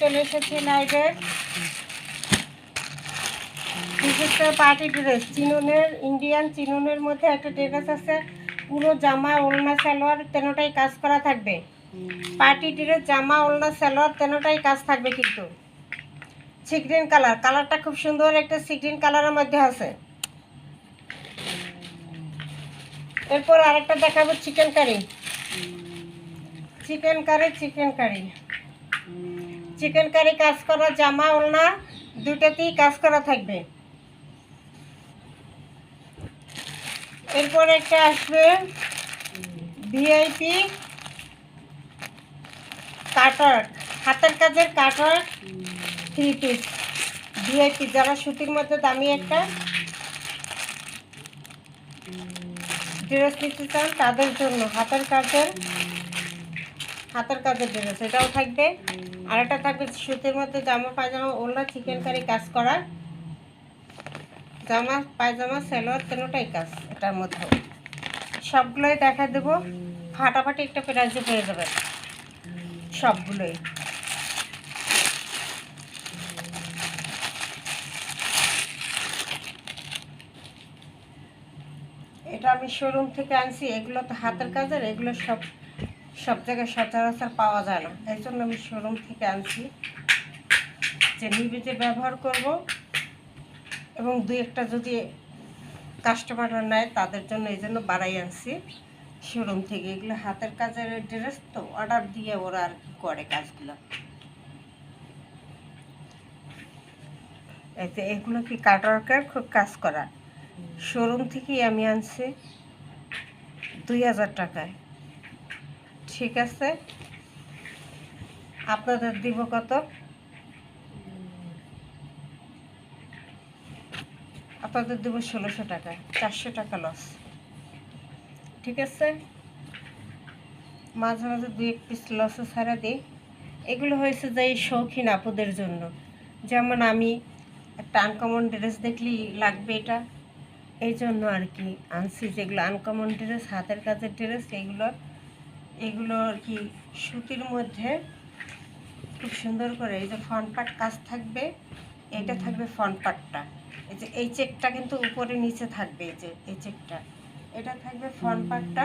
চলে এসেছি লাইভে বিশেষ পার্টি ড্রেস, চিনুনের, ইন্ডিয়ান চিনুনের মধ্যে একটা ড্রেস আছে, পুরো জামা, ওলনা, সালোয়ার, তেনোটাই কাজ করা থাকবে। পার্টি ড্রেস, জামা, ওলনা, সালোয়ার, তেনোটাই কাজ থাকবে কিন্তু। সিগ্রিন কালার, কালারটা খুব সুন্দর, একটা সিগ্রিন কালারের মধ্যে আছে। এরপর আরেকটা দেখাবো chicken curry. Chicken curry chicken curry. Chicken curry কাজ করা জামা ওলনা দুটাতেই কাজ করা থাকবে। এরপর একটা আসবে ভিআইপি কাটার, হাতের কাজের কাটার থ্রি পিস ভিআইপি, যারা সুতির মধ্যে দামি একটা ড্রেস নিতে চান, তাদের জন্য হাতের কাজের হাতের কাজের ড্রেস সেটাও থাকবে। আর একটা থাকবে সুতির মধ্যে জামা পায়জামা ওলা চিকেন কারি কাজ করা জামা পায়জামা সেলোয়ার তেনোটাই কাজ এটার মধ্যে। সবগুলোই দেখা দেবো। ফাটাফাটি একটা প্রাইজে পেয়ে যাবে সবগুলোই। এটা আমি শোরুম থেকে আনছি এগুলো তো হাতের কাজের এগুলো সব সব জায়গায় সচরাচর পাওয়া যায় না। এই জন্য আমি শোরুম থেকে আনছি। যে নিবেদে ব্যবহার করব এবং দুই একটা যদি কাস্টমাররা নেয় তাদের জন্য এই জন্য বাড়াই আনছি। শোরুম থেকে এগুলো হাতের কাজের ড্রেস তো অর্ডার দিয়ে ওরা আর কি করে কাজগুলো। এতে এগুলো কি কাটওয়ার্কের খুব কাজ করা শোরুম থেকেই আমি আনছি। দুই হাজার টাকায়। ঠিক আছে? আপনাদের দিব কত? আপনাদের দেবো ষোলোশো টাকা, চারশো টাকা লস ঠিক আছে? মাঝে মাঝে দুই এক পিস লসও ছাড়া দিই। এগুলো হয়েছে যে এই শৌখিন আপুদের জন্য। যেমন আমি একটা আনকমন ড্রেস দেখলেই লাগবে এটা। এই জন্য আর কি আনছি যেগুলো আনকমন ড্রেস হাতের কাজের ড্রেস এগুলো এগুলো আর কি সুতির মধ্যে খুব সুন্দর করে এই যে ফ্রন্ট পার্ট কাজ থাকবে এটা থাকবে ফ্রন্ট পার্টটা এই যে এই চেকটা কিন্তু উপরে নিচে থাকবে এই যে এই চেকটা। এটা থাকবে ফ্রন্ট পার্টটা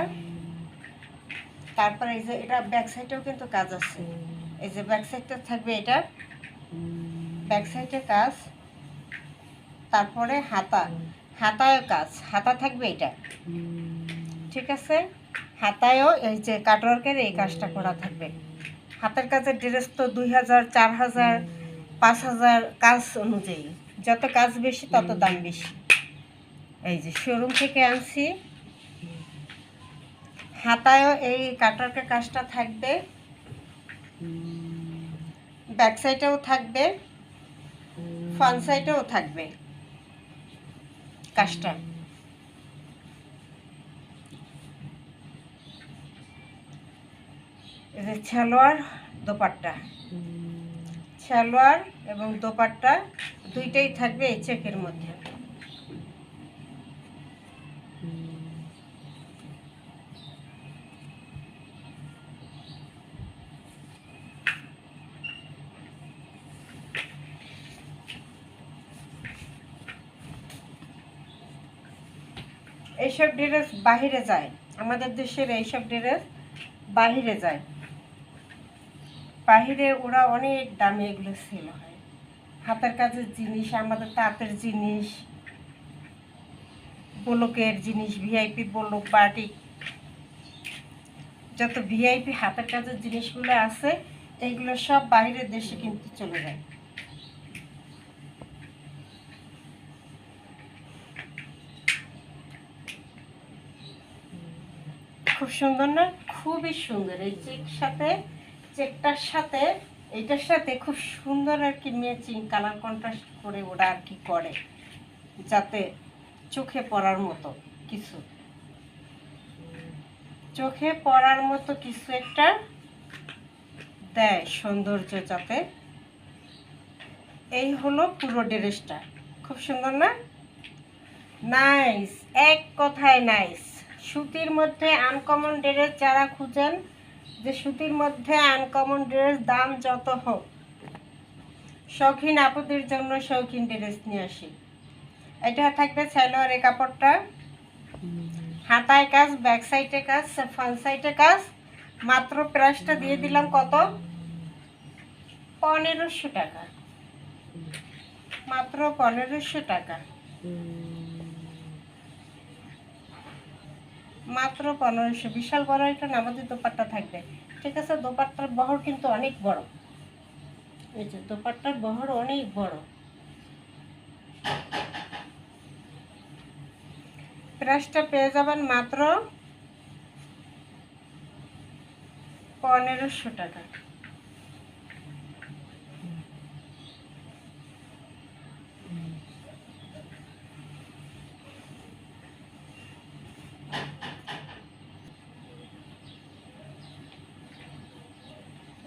তারপরে এই যে এটা ব্যাক সাইডেও কিন্তু কাজ আছে। এই যে ব্যাক সাইডটা থাকবে এটা। ব্যাক সাইডে কাজ। তারপরে হাতা। হাতায়ও কাজ। হাতা থাকবে এটা। ঠিক আছে? হাতায়ও এই যে কাটওয়ার্কের এই কাজটা করা থাকবে। হাতের কাজের ড্রেস তো দুই হাজার, চার হাজার, পাঁচ হাজার কাজ অনুযায়ী। যত কাজ বেশি, তত দাম বেশি। এই যে শোরুম থেকে আনছি। হাতায়ও এই কাটওয়ার্কের কাজটা থাকবে। ব্যাক সাইডেও থাকবে। ফ্রন্ট সাইডেও থাকবে কাজটা। সালোয়ার দোপাট্টা। সালোয়ার এবং দোপাট্টা দুইটাই থাকবে এই চেকের মধ্যে। এইসব ড্রেস বাহিরে যায়। আমাদের দেশের এইসব ড্রেস বাহিরে যায়। বাহিরে ওরা অনেক দামে এগুলো সেল হয়। হাতের কাজের জিনিস, আমাদের তাঁতের জিনিস, বলকের জিনিস ভিআইপি বলক বাটিক যত ভিআইপি হাতের কাজের জিনিসগুলো আছে, এইগুলো সব বাইরের দেশে কিন্তু চলে যায়। খুব সুন্দর না? খুবই সুন্দর। এই চেক সাথে চেকটার সাথে, এইটার সাথে খুব সুন্দর আর কি ম্যাচিং কালার কন্ট্রাস্ট করে ওরা আর কি করে, যাতে চোখে পড়ার মতো কিছু। চোখে পড়ার মতো কিছু একটা দেয় সৌন্দর্য যাতে। এই হলো পুরো ড্রেসটা। খুব সুন্দর না? নাইস এক কথায় নাইস সুতির মধ্যে আনকমন ড্রেস যারা খুঁজেন যে সুতির মধ্যে আনকমন ড্রেস দাম যত হোক, শৌখিন আপুদের জন্য শৌখিন ড্রেস নিয়ে আসি। এটা থাকবে সালোয়ারের কাপড়টা। হাতায় কাজ ব্যাক সাইডে কাজ ফ্রন্ট সাইডে কাজ। মাত্র প্রাইসটা দিয়ে দিলাম কত? পনেরোশো টাকা। মাত্র পনেরোশো টাকা। মাত্র পনেরোশো। বিশাল বড় একটা নামাজি দোপাট্টা থাকবে। ঠিক আছে, দোপাট্টার বহর কিন্তু অনেক বড়। এই যে দোপাট্টার বহর অনেক বড়। প্রাইসটা পেয়ে যাবেন মাত্র পনেরোশো টাকা।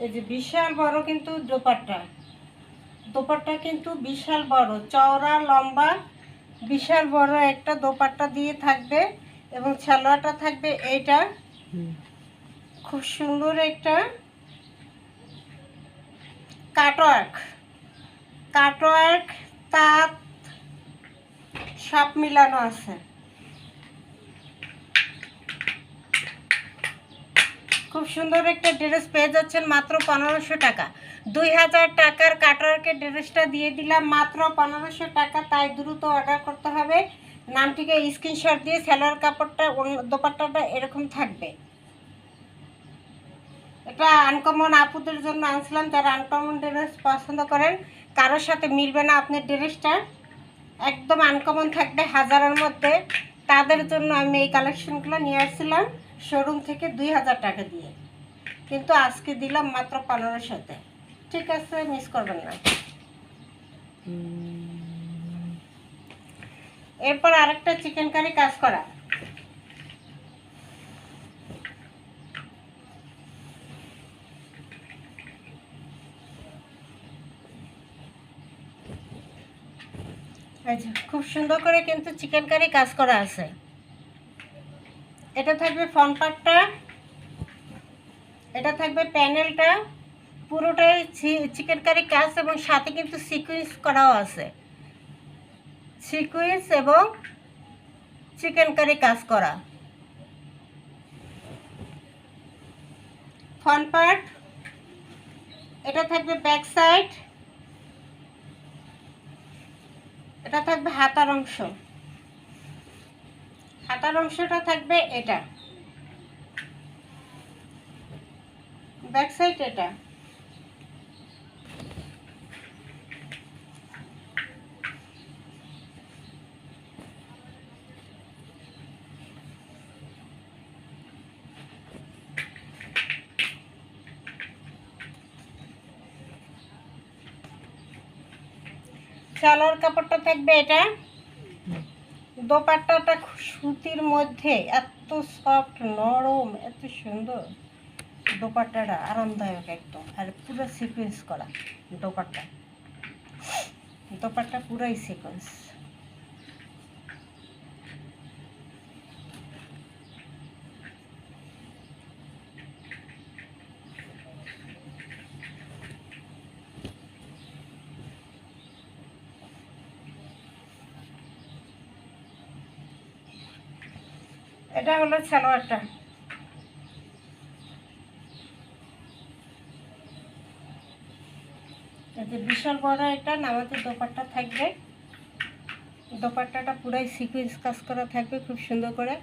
এই যে বিশাল বড় কিন্তু দোপাট্টা। দোপাট্টা কিন্তু বিশাল বড় চওড়া লম্বা বিশাল বড় একটা দোপাট্টা দিয়ে থাকবে এবং ছালোয়ারটা থাকবে এইটা। খুব সুন্দর একটা কাটওয়ার্ক। কাটওয়ার্ক তাঁত সব মিলানো আছে। খুব সুন্দর একটা ড্রেস পেয়ে যাচ্ছেন মাত্র পনেরোশো টাকা। দুই হাজার টাকার কাটারকে ড্রেসটা দিয়ে দিলাম মাত্র পনেরোশো টাকা, তাই দ্রুত অর্ডার করতে হবে। নামটিকে স্ক্রিনশট দিয়ে সেলোয়ার কাপড়টা দোপাট্টাটা এরকম থাকবে। এটা আনকমন আপুদের জন্য আনছিলাম, যারা আনকমন ড্রেস পছন্দ করেন, কারোর সাথে মিলবে না আপনার ড্রেসটা। একদম আনকমন থাকবে হাজারের মধ্যে। তাদের জন্য আমি এই কালেকশনগুলো নিয়ে আসছিলাম। শোরুম থেকে দুই হাজার টাকা দিয়ে। কিন্তু আজকে দিলাম মাত্র পনেরোশোতে ঠিক আছে মিস করবেন না। এরপর আরেকটা চিকেন কারি কাজ করা। যে, খুব সুন্দর করে কিন্তু চিকেন কারি কাজ করা আছে। এটা থাকবে ফ্রন্ট পার্টটা এটা থাকবে প্যানেলটা পুরোটাই চিকেন কারি কাজ এবং সাথে কিন্তু সিকুয়েন্স করাও আছে। সিকুয়েন্স এবং চিকেন কারি কাজ করা। ফ্রন্ট পার্ট এটা থাকবে ব্যাক সাইড এটা থাকবে হাতার অংশ। হাতার অংশটা থাকবে এটা। ব্যাক সাইড এটা। সালোয়ার কাপড়টা থাকবে এটা। দোপাট্টাটা সুতির মধ্যে এত সফট নরম, এত সুন্দর। দোপাট্টাটা আরামদায়ক একদম। আর পুরো সিকোয়েন্স করা দোপাট্টা। দোপাট্টা পুরাই সিকোয়েন্স এটা হলো সালোয়ারটা। যে বিশাল বড় এটা নামাতে দোপাট্টা থাকবে। দোপাট্টাটা পুরাই সিকুয়েন্স কাজ করা থাকবে খুব সুন্দর করে।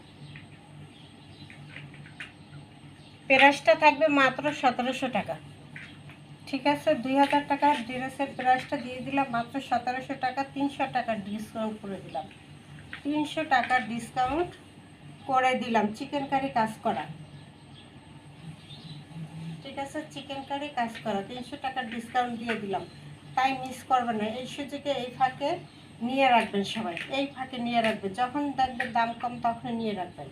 প্রাইসটা থাকবে মাত্র সতেরোশো টাকা। ঠিক আছে, দুই হাজার টাকার ড্রেসের প্রাইসটা দিয়ে দিলাম, মাত্র সতেরোশো টাকা, তিনশো টাকার ডিসকাউন্ট করে দিলাম। তিনশো টাকার ডিসকাউন্ট করে দিলাম চিকেন কারি কাজ করা। ঠিক আছে চিকেন কারি কাজ করা। তিনশো টাকার ডিসকাউন্ট দিয়ে দিলাম। তাই মিস করবেন না। এই সুযোগে এই ফাঁকে নিয়ে রাখবেন সবাই। এই ফাঁকে নিয়ে রাখবেন। যখন দেখবেন দাম কম তখন নিয়ে রাখবেন।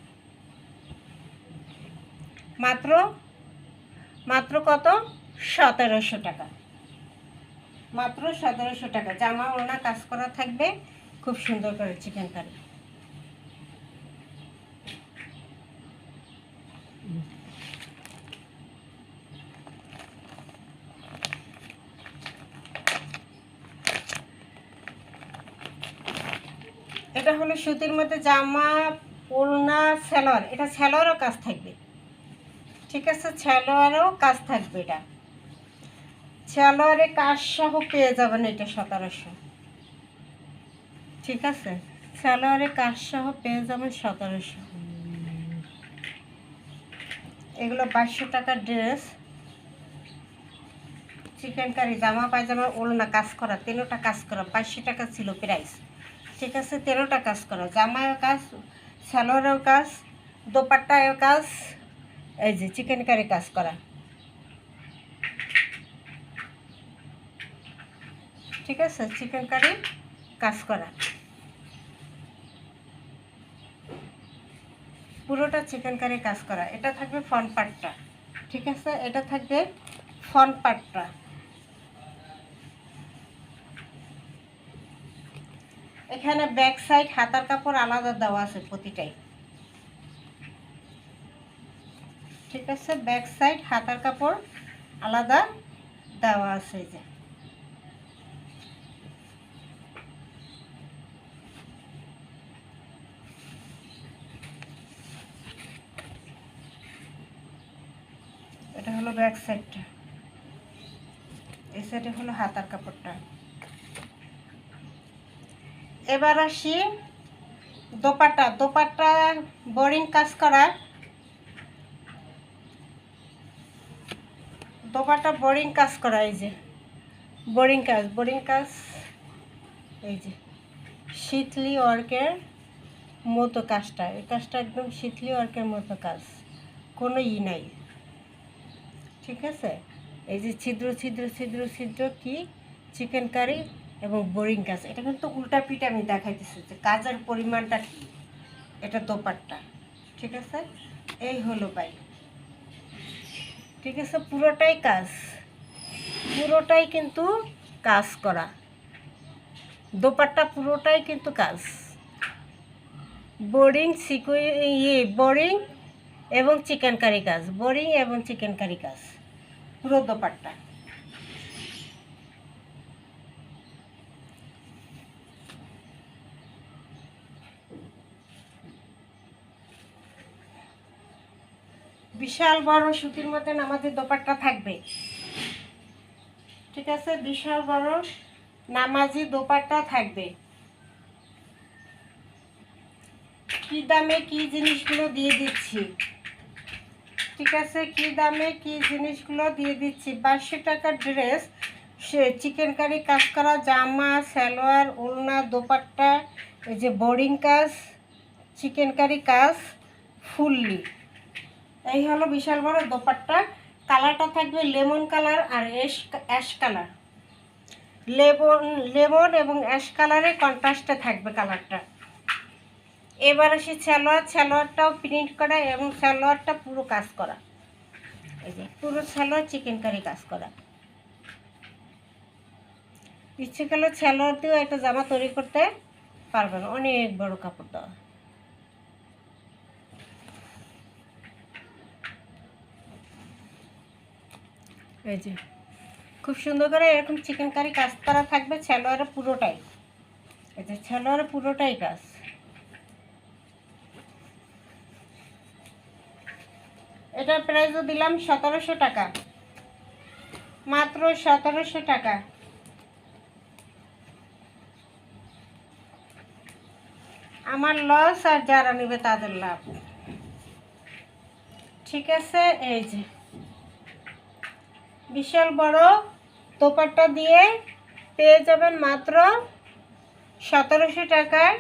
মাত্র মাত্র কত? সতেরোশো টাকা। মাত্র সতেরোশো টাকা। জামা ওনা কাজ করা থাকবে। খুব সুন্দর করে চিকেন কারি এটা হলো সুতির মধ্যে জামা, ওড়না, স্যালোয়ার। এটা স্যালোয়ারও কাজ থাকবে। ঠিক আছে? স্যালোয়ারও কাজ থাকবে এটা। স্যালোয়ারে কাজ সহ পেয়ে যাবেন এটা সতেরোশো। ঠিক আছে? স্যালোয়ারে কাজ সহ পেয়ে যাবেন সতেরোশো। এগুলো বাইশশো টাকার ড্রেস। চিকেন কারি জামা পায়জামা ওড়না কাজ করা তেরোটা কাজ করা, বাইশশো টাকা ছিল প্রাইস। ঠিক আছে, তেরোটা কাজ করা। জামায়ও কাজ স্যালোয়ারেও কাজ দোপাট্টায়ও কাজ, এই যে চিকেন কারি কাজ করা। ঠিক আছে চিকেন কারি কাজ করা। পুরোটা চিকেন কারি কাজ করা। এটা থাকবে ফ্রন্ট পার্টটা ঠিক আছে, এটা থাকবে ফ্রন্ট পার্টটা এখানে ব্যাক সাইড হাতার কাপড় আলাদা দেওয়া আছে প্রতিটাই। ঠিক আছে ব্যাক সাইড হাতার কাপড় আলাদা দেওয়া আছে যে। এটা হলো ব্যাক সাইডটা এই সাইডে হলো হাতার কাপড়টা। এবার আসি দোপাট্টা। দোপাট্টা বোরিং কাজ করা। দোপাট্টা বোরিং কাজ করা, এই যে। বোরিং কাজ বোরিং কাজ, এই যে। শীতলি ওয়ার্কের মতো কাজটা। এই কাজটা একদম শীতলি ওয়ার্কের মতো কাজ। কোনো ই নাই। ঠিক আছে? এই যে ছিদ্র ছিদ্র ছিদ্র ছিদ্র কি? চিকেন কারি এবং বোরিং কাজ এটা কিন্তু উল্টা পিঠে আমি দেখাইতেছি যে কাজের পরিমাণটা কি? এটা দোপাট্টা। ঠিক আছে? এই হলো ভাই। ঠিক আছে? পুরোটাই কাজ। পুরোটাই কিন্তু কাজ করা। দোপাট্টা পুরোটাই কিন্তু কাজ। বোরিং সিকুই ইয়ে বোরিং এবং চিকেন কারি কাজ বোরিং এবং চিকেন কারি কাজ পুরো দোপাট্টা। বিশাল বড় সুতির মতন আমাদের দোপাট্টা থাকবে। ঠিক আছে? বিশাল বড় নামাজি দোপাট্টা থাকবে। কি দামে কি জিনিসগুলো দিয়ে দিচ্ছি? ঠিক আছে? কি দামে কি জিনিসগুলো দিয়ে দিচ্ছি? বাইশশো টাকার ড্রেস, সে চিকেন কারি কাজ করা জামা, সালোয়ার ওলনা দোপাট্টা, এই যে বোরিং কাজ, চিকেন কারি কাজ, ফুললি। এই হলো বিশাল বড় দোপাট্টা। কালারটা থাকবে লেমন কালার আর ash ash colour. Lemon lemon এবং অ্যাশ কালারে কন্ট্রাস্টে থাকবে কালারটা। এবার আসি সালোয়ার। সালোয়ারটাও প্রিন্ট করা এবং সালোয়ারটা পুরো কাজ করা। এই যে পুরো সালোয়ার চিকেন কারি কাজ করা। ইচ্ছে করলে সালোয়ার দিয়েও একটা জামা তৈরি করতে পারবেন। অনেক বড় কাপড় দেওয়া। এই যে। খুব সুন্দর করে এরকম চিকেন কারি কাজ করা থাকবে সালোয়ারে পুরোটাই। এই যে সালোয়ারে পুরোটাই কাজ। এটার প্রাইসও দিলাম সতেরোশো টাকা। মাত্র সতেরোশো টাকা। আমার লস আর যারা নেবে তাদের লাভ। ঠিক আছে? এই যে। বিশাল বড় দোপাট্টা দিয়ে পেয়ে যাবেন মাত্র সতেরোশো টাকায়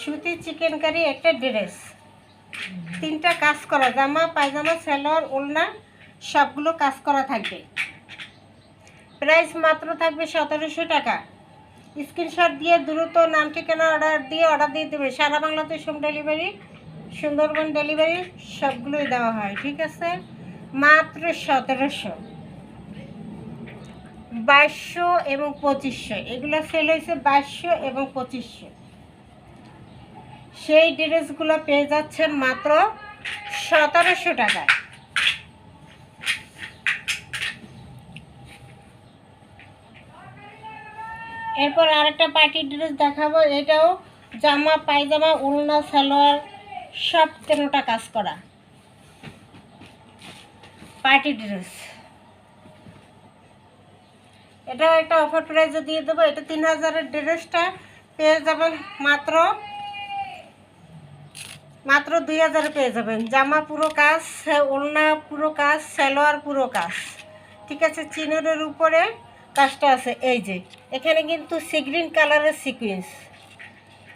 সুতি চিকেন কারি একটা ড্রেস। তিনটা কাজ করা, জামা, পায়জামা, সালোয়ার, ওলনা, সবগুলো কাজ করা থাকবে। প্রাইস মাত্র থাকবে সতেরোশো টাকা। স্ক্রিনশট দিয়ে দ্রুত নাম ঠিকানা অর্ডার দিয়ে অর্ডার দিয়ে দেবে। সারা বাংলাতে হোম ডেলিভারি, সুন্দরবন ডেলিভারি, সবগুলোই দেওয়া হয়, ঠিক আছে? মাত্র সতেরোশো। বাইশশো এবং পঁচিশশো। এগুলো সেল হয়েছে বাইশশো এবং পঁচিশশো। সেই ড্রেসগুলো পেয়ে যাচ্ছেন মাত্র সতেরোশো টাকায় এরপর আরেকটা পার্টি ড্রেস দেখাবো, এটাও জামা, পায়জামা, উলনা, সালোয়ার, সব তেরোটা কাজ করা। পার্টি ড্রেস এটা একটা অফার প্রাইসে দিয়ে দেবো। এটা তিন হাজারের ড্রেসটা পেয়ে যাবেন মাত্র মাত্র দুই হাজারে পেয়ে যাবেন। জামা পুরো কাজ ওড়না পুরো কাজ, সালোয়ার পুরো কাজ। ঠিক আছে চিনের উপরে কাজটা আছে। এই যে, এখানে কিন্তু সিগ্রিন কালারের সিকুয়েন্স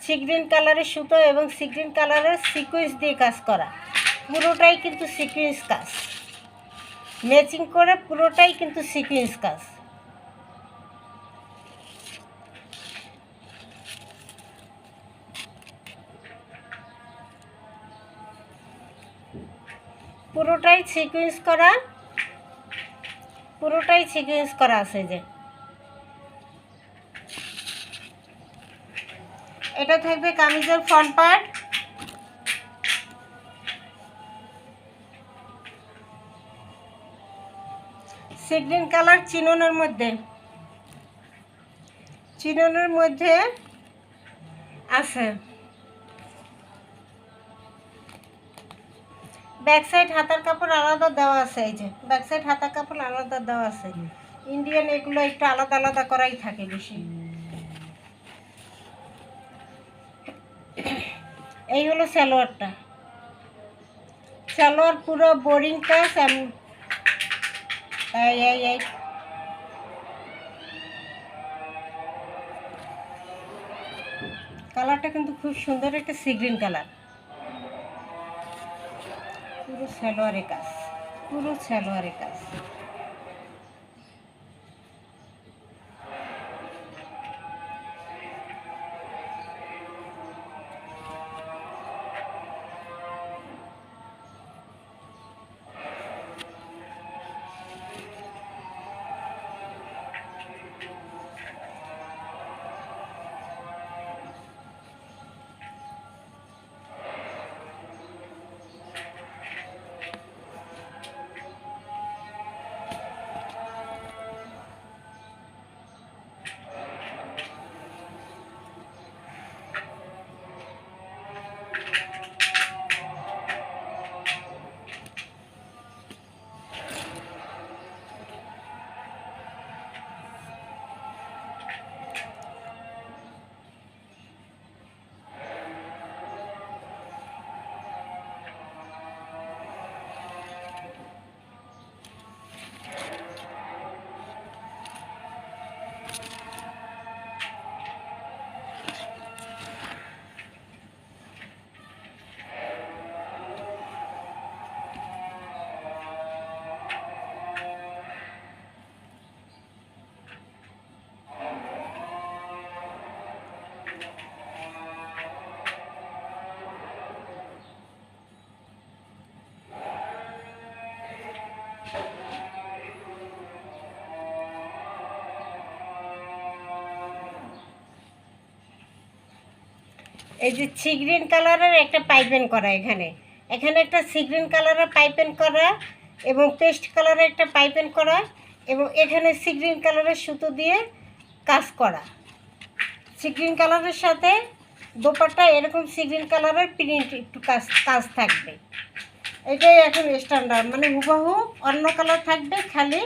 সিগ্রিন কালারের সুতো এবং সিগ্রিন কালারের সিকুয়েন্স দিয়ে কাজ করা। পুরোটাই কিন্তু সিকুয়েন্স কাজ। ম্যাচিং করে পুরোটাই কিন্তু সিকুয়েন্স কাজ। পুরোটাই সিকুয়েন্স করা, পুরোটাই সিকুয়েন্স করা আছে যে। এটা থাকবে কামিজের front part sea green colour চিননের মধ্যে। চিননের মধ্যে আছে। ব্যাক সাইড হাতার কাপড় আলাদা দেওয়া আছে, এই যে ব্যাক সাইড হাতার কাপড় আলাদা দেওয়া আছে। ইন্ডিয়ান এগুলো একটু আলাদা আলাদা করাই থাকে বেশি। এই হলো সালোয়ারটা। সালোয়ার পুরো বোরিং কালারটা কিন্তু খুব সুন্দর, একটা সিগ্রিন কালার। পুরো সালোয়ারে কাজ পুরো সালোয়ারে কাজ এই যে সি গ্রিন কালারের একটা পাইপেন করা এখানে। এখানে একটা সি গ্রিন কালারের পাইপেন করা এবং পেস্ট কালারের একটা পাইপেন করা এবং এখানে সি গ্রিন কালারের সুতো দিয়ে কাজ করা। সি গ্রিন কালারের সাথে দোপাট্টা এরকম সি গ্রিন কালারের প্রিন্ট একটু কাজ কাজ থাকবে। এটাই এখন স্ট্যান্ডার্ড মানে হুবহু অন্য কালার থাকবে, খালি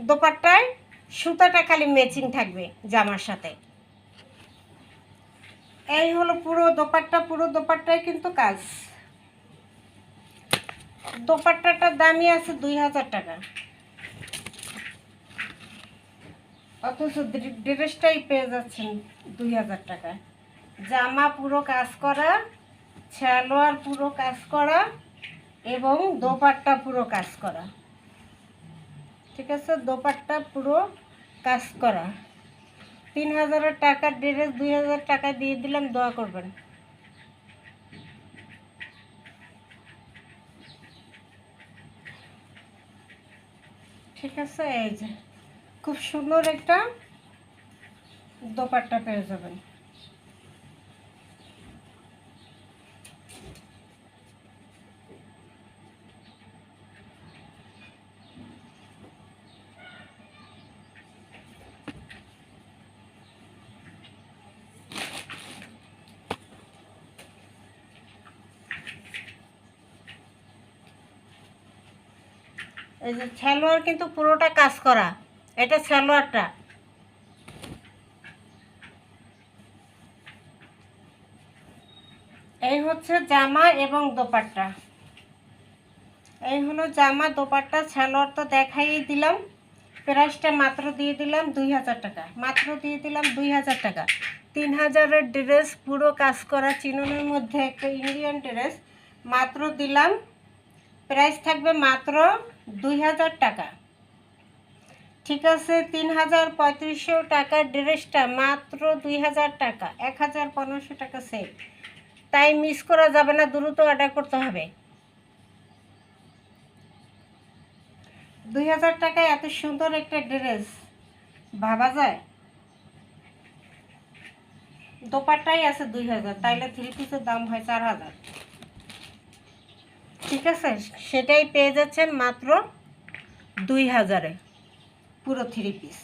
দোপাট্টায় সুতাটা খালি ম্যাচিং থাকবে জামার সাথে। এই হলো পুরো দোপাট্টা, পুরো দোপাট্টায় কিন্তু কাজ। দোপাট্টাটার দামই আছে দুই হাজার টাকা। অথচ ড্রেসটাই পেয়ে যাচ্ছেন দুই হাজার টাকা। জামা পুরো কাজ করা সালোয়ার পুরো কাজ করা এবং দোপাট্টা পুরো কাজ করা। ঠিক আছে? দোপাট্টা পুরো কাজ করা। তিন হাজারের টাকা ড্রেস দুই হাজার টাকা দিয়ে দিলাম, দোয়া করবেন। ঠিক আছে, এই যে। খুব সুন্দর একটা দোপাট্টা পেয়ে যাবেন। এই যে সালোয়ার কিন্তু পুরোটা কাজ করা। এটা সালোয়ারটা এই হচ্ছে জামা এবং দোপাট্টা। এই হলো জামা, দোপাট্টা সালোয়ার তো দেখাই দিলাম। প্রাইসটা মাত্র দিয়ে দিলাম দুই হাজার টাকা। মাত্র দিয়ে দিলাম দুই হাজার টাকা। তিন হাজারের ড্রেস, পুরো কাজ করা চিননের মধ্যে একটা ইন্ডিয়ান ড্রেস। মাত্র দিলাম। প্রাইস থাকবে মাত্র দুই হাজার টাকা। ঠিক আছে, তিন হাজার পঁয়ত্রিশশো টাকার ড্রেসটা মাত্র দুই হাজার টাকা, এক হাজার পনেরোশো টাকা সেট তাই মিস করা যাবে না, দ্রুত অর্ডার করতে হবে। দুই হাজার টাকায় এত সুন্দর একটা ড্রেস ভাবা যায়? দোপাট্টাই আছে দুই হাজার, তাইলে থ্রি পিসের দাম হয় চার হাজার। ঠিক আছে? সেটাই পেয়ে যাচ্ছেন মাত্র দুই হাজারে। পুরো three piece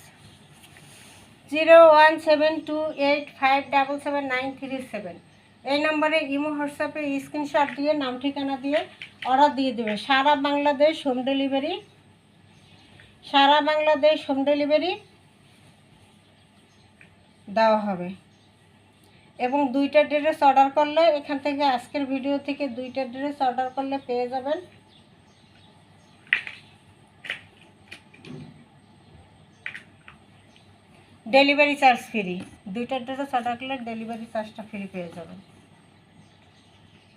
zero one seven two eight five double seven nine three seven. এই নম্বরে ইমো, হোয়াটসঅ্যাপে স্ক্রিনশট দিয়ে, নাম, ঠিকানা দিয়ে অর্ডার দিয়ে দেবে। সারা বাংলাদেশ হোম ডেলিভারি। সারা বাংলাদেশ হোম ডেলিভারি দেওয়া হবে। এবং দুইটা ড্রেস অর্ডার করলে এখান থেকে আজকের ভিডিও থেকে দুইটা ড্রেস অর্ডার করলে পেয়ে যাবেন। ডেলিভারি চার্জ ফ্রি দুইটা ড্রেস অর্ডার করলে ডেলিভারি চার্জটা ফ্রি পেয়ে যাবেন।